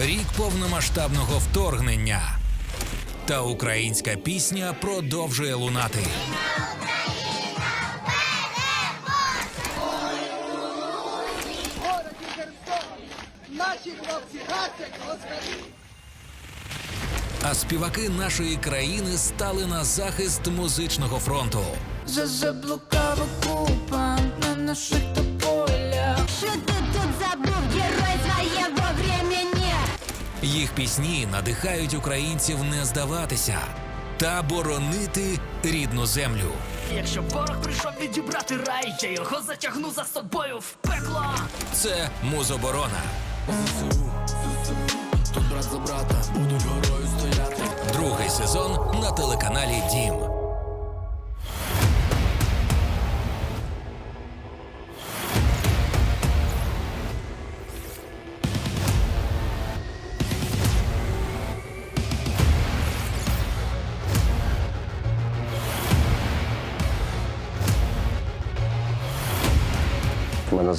рік повномасштабного вторгнення. Та українська пісня продовжує лунати. Наші хлопці! А співаки нашої країни стали на захист музичного фронту. За заблукав окупант на наших тополях. Їх пісні надихають українців не здаватися та боронити рідну землю. Якщо ворог прийшов відібрати рай, я його затягну за собою в пекло. Це музоборона. Тут брат за брата будуть горою стояти. Другий сезон на телеканалі Дім.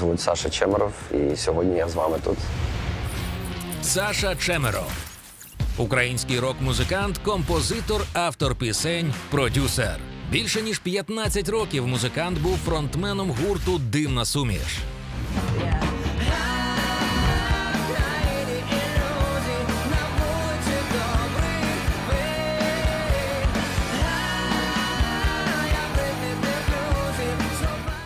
Звуть Саша Чемеров, і сьогодні я з вами тут. Саша Чемеров. Український рок-музикант, композитор, автор пісень, продюсер. Більше ніж 15 років музикант був фронтменом гурту Дивна суміш.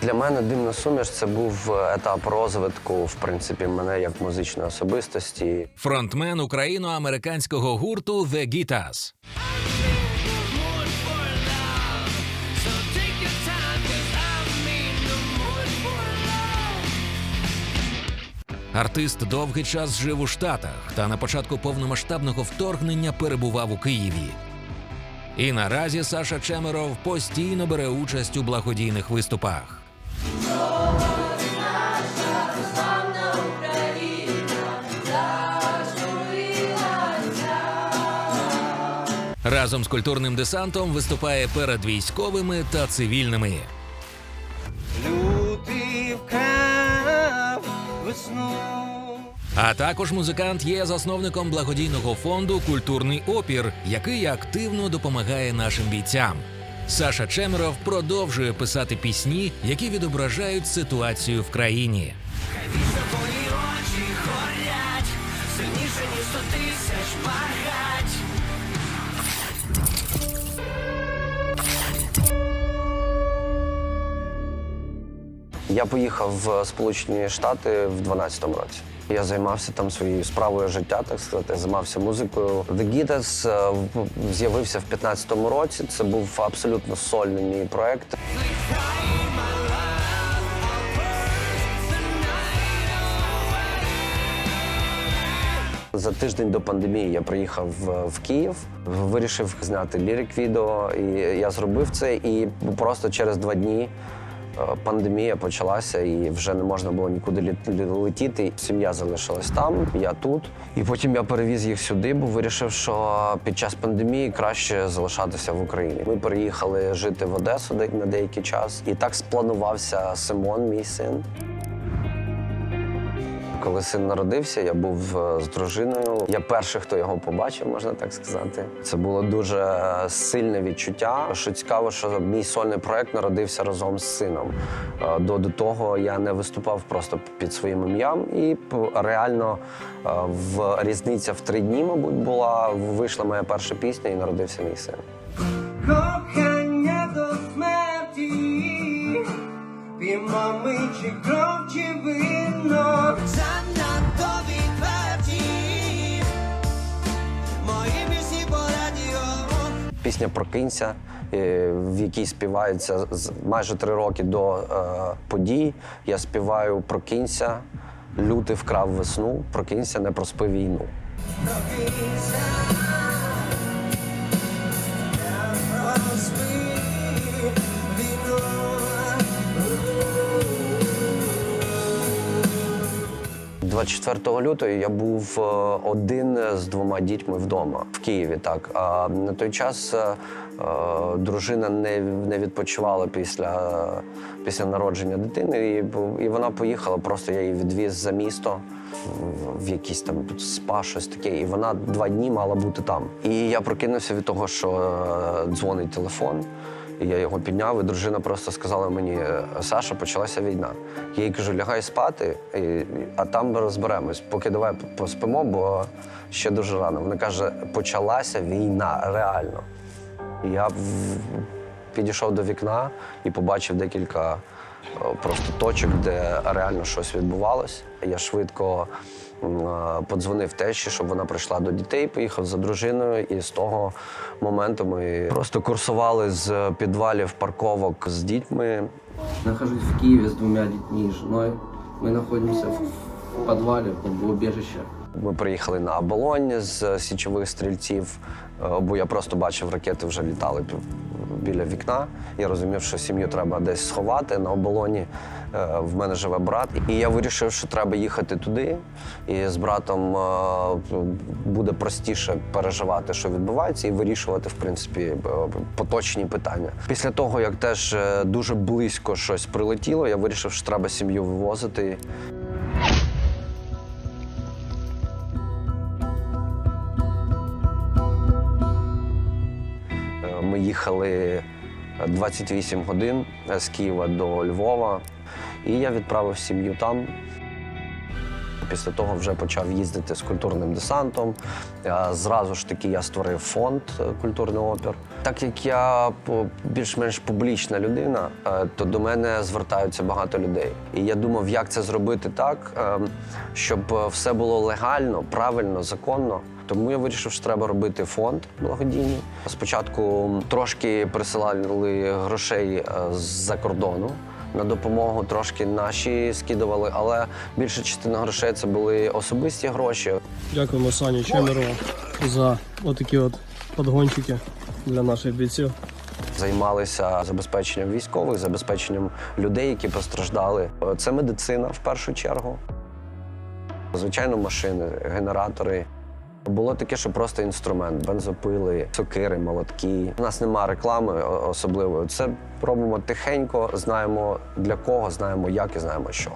Для мене дивна суміш це був е, етап розвитку, в принципі, мене як музичної особистості. Фронтмен україно-американського гурту The Guitars. Артист довгий час жив у Штатах та на початку повномасштабного вторгнення перебував у Києві. І наразі Саша Чемеров постійно бере участь у благодійних виступах. Разом з культурним десантом виступає перед військовими та цивільними. Лютий вкав весну. А також музикант є засновником благодійного фонду Культурний опір, який активно допомагає нашим бійцям. Саша Чемеров продовжує писати пісні, які відображають ситуацію в країні. Твої очі горять, сильніше ніж сто тисяч багать. Я поїхав в Сполучені Штати в 12-му році. Я займався там своєю справою життя, так сказати, займався музикою. The Guitars е, з'явився в 15-му році. Це був абсолютно сольний мій проект. За тиждень до пандемії я приїхав в- в Київ, вирішив зняти лірик відео, і я зробив це. І просто через два дні е, пандемія почалася, і вже не можна було нікуди летіти. Сім'я залишилась там, я тут. І потім я перевіз їх сюди, бо вирішив, що під час пандемії краще залишатися в Україні. Ми переїхали жити в Одесу де- на деякий час, і так спланувався Симон, мій син. Коли син народився, я був е, з дружиною. Я перший, хто його побачив, можна так сказати. Це було дуже е, сильне відчуття. Що цікаво, що мій сольний проект народився разом з сином. Е, До, того я не виступав просто під своїм ім'ям, і реально в різниця в три дні, мабуть, була. Вийшла моя перша пісня і народився мій син. Піймо ми чи кров, чи вино. Занадто відверті. Мої пісні по радіо. Пісня Прокинься, е, в якій співається з- майже три роки до е, подій. Я співаю Прокинься, лютий вкрав весну, прокинься, не проспи війну. 24 лютого я був е, один з двома дітьми вдома в Києві. Так а на той час е, е, дружина не, відпочивала після, після народження дитини, і, і вона поїхала. Просто я її відвіз за місто в, якийсь там спа, щось таке. І вона два дні мала бути там. І я прокинувся від того, що дзвонить телефон. Я його підняв, і дружина просто сказала мені: Саша, почалася війна. Я їй кажу, лягай спати, а там розберемось. Поки давай поспимо, бо ще дуже рано. Вона каже, почалася війна, реально. Я підійшов до вікна і побачив декілька просто точок, де реально щось відбувалось. Я швидко подзвонив тещі, щоб вона прийшла до дітей, поїхав за дружиною, і з того моменту ми просто курсували з підвалів парковок з дітьми. Нахожусь в Киеве с двумя детьми и женой. Мы находимся в, подвале, в бомбоубежище. Ми приїхали на оболонь з січових стрільців, е, бо я просто бачив, ракети вже літали біля вікна. Я розумів, що сім'ю треба десь сховати на оболоні. Е, В мене живе брат. І я вирішив, що треба їхати туди. І з братом е, буде простіше переживати, що відбувається, і вирішувати, в принципі, е, поточні питання. Після того, як теж дуже близько щось прилетіло, я вирішив, що треба сім'ю вивозити. Ми їхали 28 годин е, з Києва до Львова, і я відправив сім'ю там. Після того вже почав їздити з культурним десантом. Е, Зразу ж таки я створив фонд е, культурний опір. Так як я більш-менш публічна людина, то до мене звертаються багато людей. І я думав, як це зробити так, е, щоб все було легально, правильно, законно. Тому я вирішив, що треба робити фонд благодійний. Спочатку трошки присилали грошей е, з-за кордону на допомогу, трошки наші скидували, але більша частина грошей це були особисті гроші. Дякуємо Сані Чемерову за отакі от подгончики для наших бійців. Займалися забезпеченням військових, забезпеченням людей, які постраждали. Е, Це медицина в першу чергу. Звичайно, машини, генератори. Було таке, що просто інструмент, бензопили, сокири, молотки. У нас немає реклами особливої. Це робимо тихенько, знаємо для кого, знаємо як і знаємо що.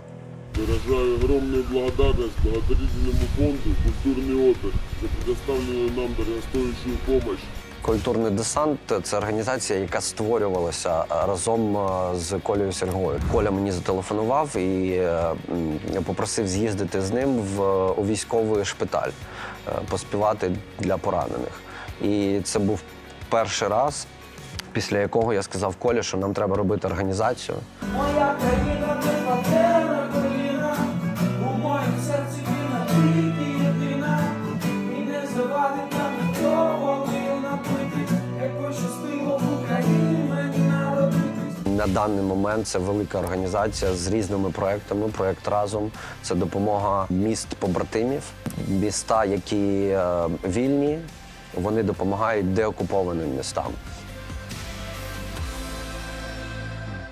Выражаю огромную благодарность благотворительному фонду «Культурный опер» за предоставленную нам дорогостоящую помощь. Культурний десант це організація, яка створювалася разом з Колею Сергою. Коля мені зателефонував і е, попросив з'їздити з ним в у військовий шпиталь, поспівати для поранених. І це був перший раз, після якого я сказав Колі, що нам треба робити організацію. Моя країна На даний момент це велика організація з різними проектами. Проект разом це допомога міст побратимів, міста, які е, вільні, вони допомагають деокупованим містам.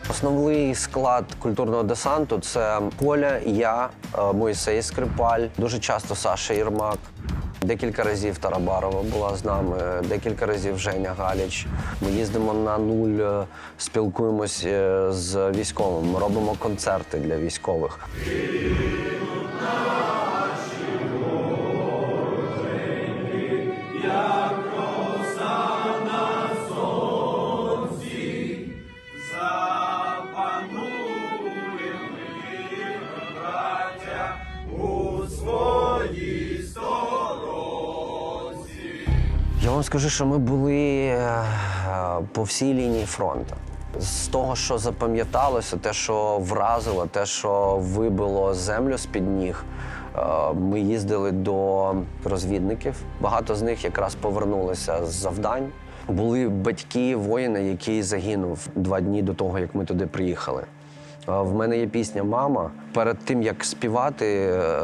Основний склад культурного десанту це Коля, я, е, Мойсей Скрипаль, дуже часто Саша Єрмак. Декілька разів Тарабарова була з нами, декілька разів Женя Галіч. Ми їздимо на нуль, е, спілкуємось е, з військовим, робимо концерти для військових. Скажу, що ми були е, по всій лінії фронту. З того, що запам'яталося, те, що вразило, те, що вибило землю з-під ніг, е, ми їздили до розвідників. Багато з них якраз повернулися з завдань. Були батьки воїна, який загинув два дні до того, як ми туди приїхали. В мене є пісня Мама. Перед тим як співати, е,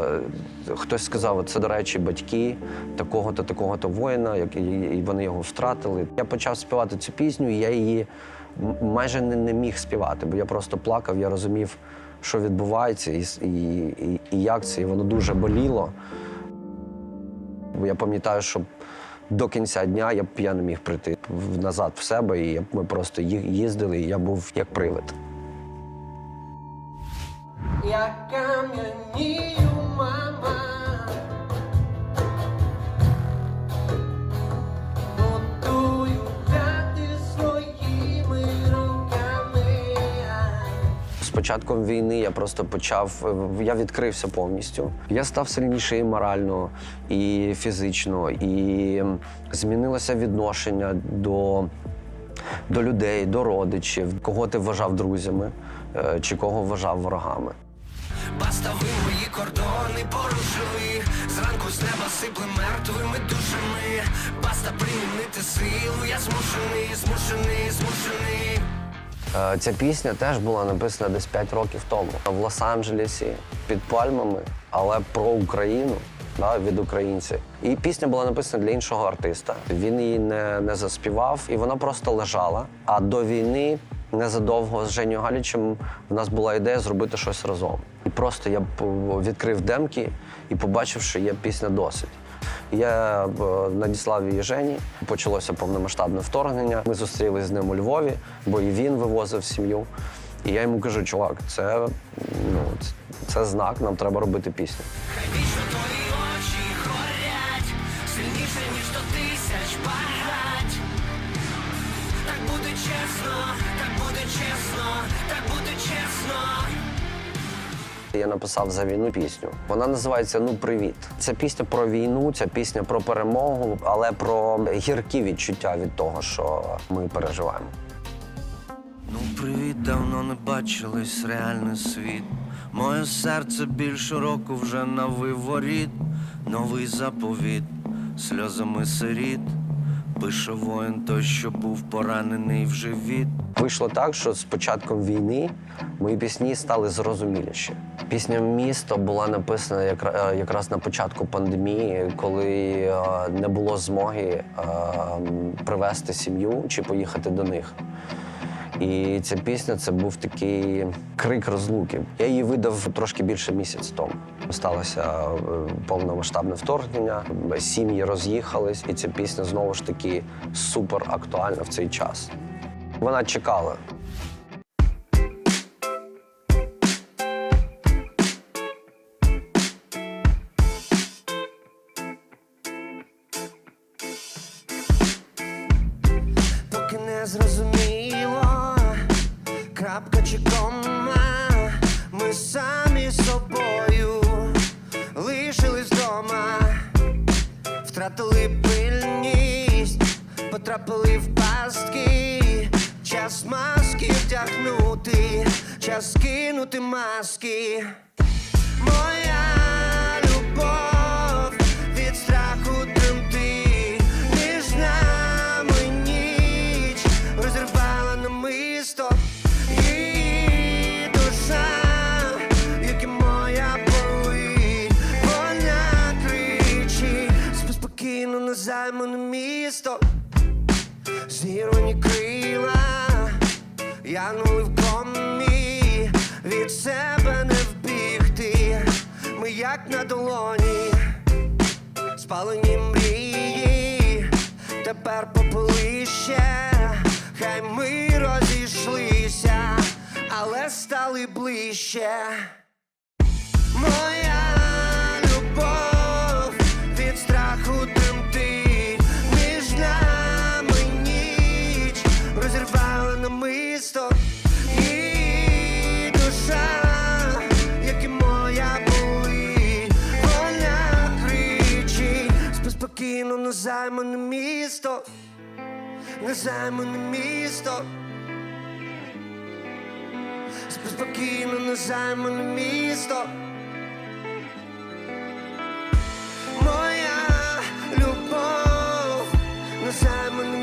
хтось сказав, це, до речі, батьки такого-то, такого-то воїна, і вони його втратили. Я почав співати цю пісню, і я її майже не, міг співати, бо я просто плакав, я розумів, що відбувається, і, і, і, і як це. І воно дуже боліло. Бо Я пам'ятаю, що до кінця дня я я не міг прийти назад в себе, і ми просто їздили, і я був як привид. Я кам'янію, мама. Готую хати своїми руками. З початком війни я просто почав, я відкрився повністю. Я став сильніший і морально, і фізично, і змінилося відношення до, до людей, до родичів, кого ти вважав друзями, е, чи кого вважав ворогами. Постави мої кордони, порушили Зранку з неба сипле мертвими душами Баста примінити силу, я змушений, змушений, змушений Е, Ця пісня теж була написана десь 5 років тому в Лос-Анджелесі під пальмами, але про Україну. Да, від українців. І пісня була написана для іншого артиста. Він її не, не заспівав, і вона просто лежала. А до війни незадовго з Женю Галічем в нас була ідея зробити щось разом. Просто я відкрив демки і побачив, що є пісня досить. Я е, надіслав її Жені. Почалося повномасштабне вторгнення. Ми зустрілися з ним у Львові, бо і він вивозив сім'ю. І я йому кажу, чувак, це, ну, це, це знак, нам треба робити пісню. Вічно твої очі горять Сильніше, ніж до тисяч багать Так буде чесно, так буде чесно, так буде чесно Я написав за війну пісню. Вона називається Ну привіт. Це пісня про війну, це пісня про перемогу, але про гіркі відчуття від того, що ми переживаємо. Ну, привіт, давно не бачились реальний світ. Моє серце більше року вже на виворіт. Новий заповіт, сльозами сиріт. Пише воїн той, що був поранений в живіт. Вийшло так, що з початком війни мої пісні стали зрозуміліші. Пісня Місто була написана е, якраз на початку пандемії, коли е, не було змоги е, привезти сім'ю чи поїхати до них. І ця пісня це був такий крик розлуки. Я її видав трошки більше місяць тому. Сталося е, повномасштабне вторгнення, сім'ї роз'їхались, і ця пісня знову ж таки супер актуальна в цей час. Вона чекала. Поки не зрозуміло, крапка чи кома, ми самі собою лишились вдома, втратили пильність, потрапили в пастки, час маски вдягнути, час кинути маски. Моя любов місто, зірвані крила, янули в комі, від себе не вбігти, ми як на долоні, спалені мрії, тепер попелище, хай ми розійшлися, але стали ближче. Моя любов спокійно на займане місто, на займане місто. Спокійно на займане місто. Моя любов на займане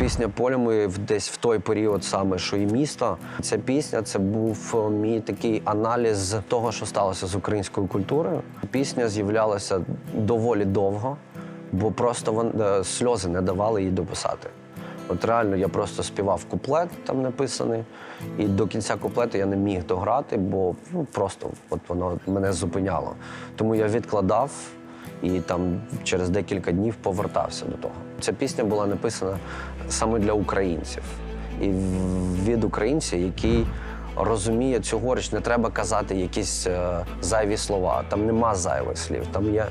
Пісня Полюми в- десь в той період саме, що і місто. Ця пісня це був е, мій такий аналіз того, що сталося з українською культурою. Пісня з'являлася доволі довго, бо просто вон, е, сльози не давали їй дописати. От реально я просто співав куплет, там написаний, і до кінця куплету я не міг дограти, бо ну, просто от воно мене зупиняло. Тому я відкладав і там через декілька днів повертався до того. Ця пісня була написана саме для українців і від українця, який розуміє цю горіч, не треба казати якісь е, зайві слова. Там нема зайвих слів, там є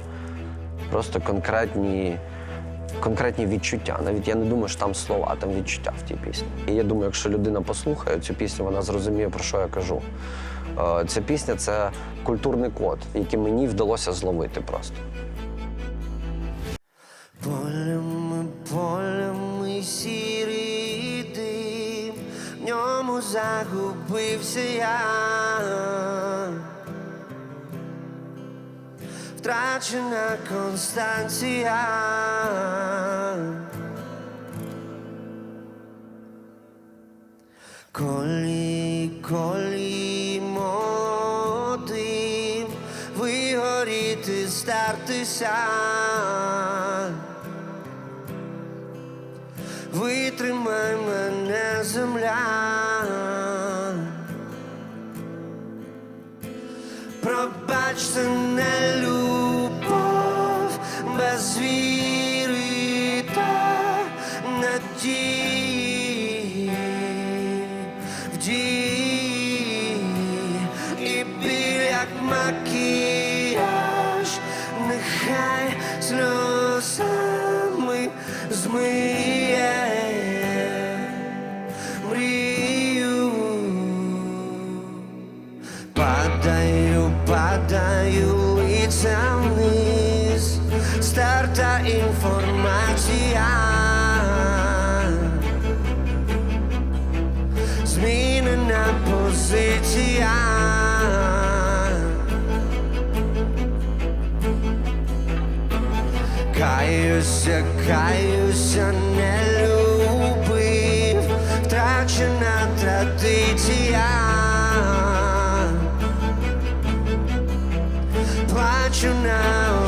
просто конкретні, конкретні відчуття. Навіть я не думаю, що там слова, там відчуття в тій пісні. І я думаю, якщо людина послухає цю пісню, вона зрозуміє, про що я кажу. Е, Ця пісня це культурний код, який мені вдалося зловити просто. Ньому загубився я. Втрачена Констанція. Колі, колі молодим, вигоріти, стартися. Витримай мене земля. Пробачте не любов без віри та надії позиція. Каюся, каюся, не любив, втрачена традиція. Плачу наодинці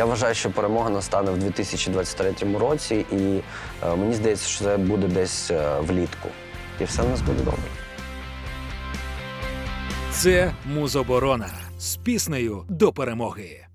Я вважаю, що перемога настане в 2023 році, і е, мені здається, що це буде десь е, влітку. І все в нас буде добре. Це Музоборона з піснею до перемоги.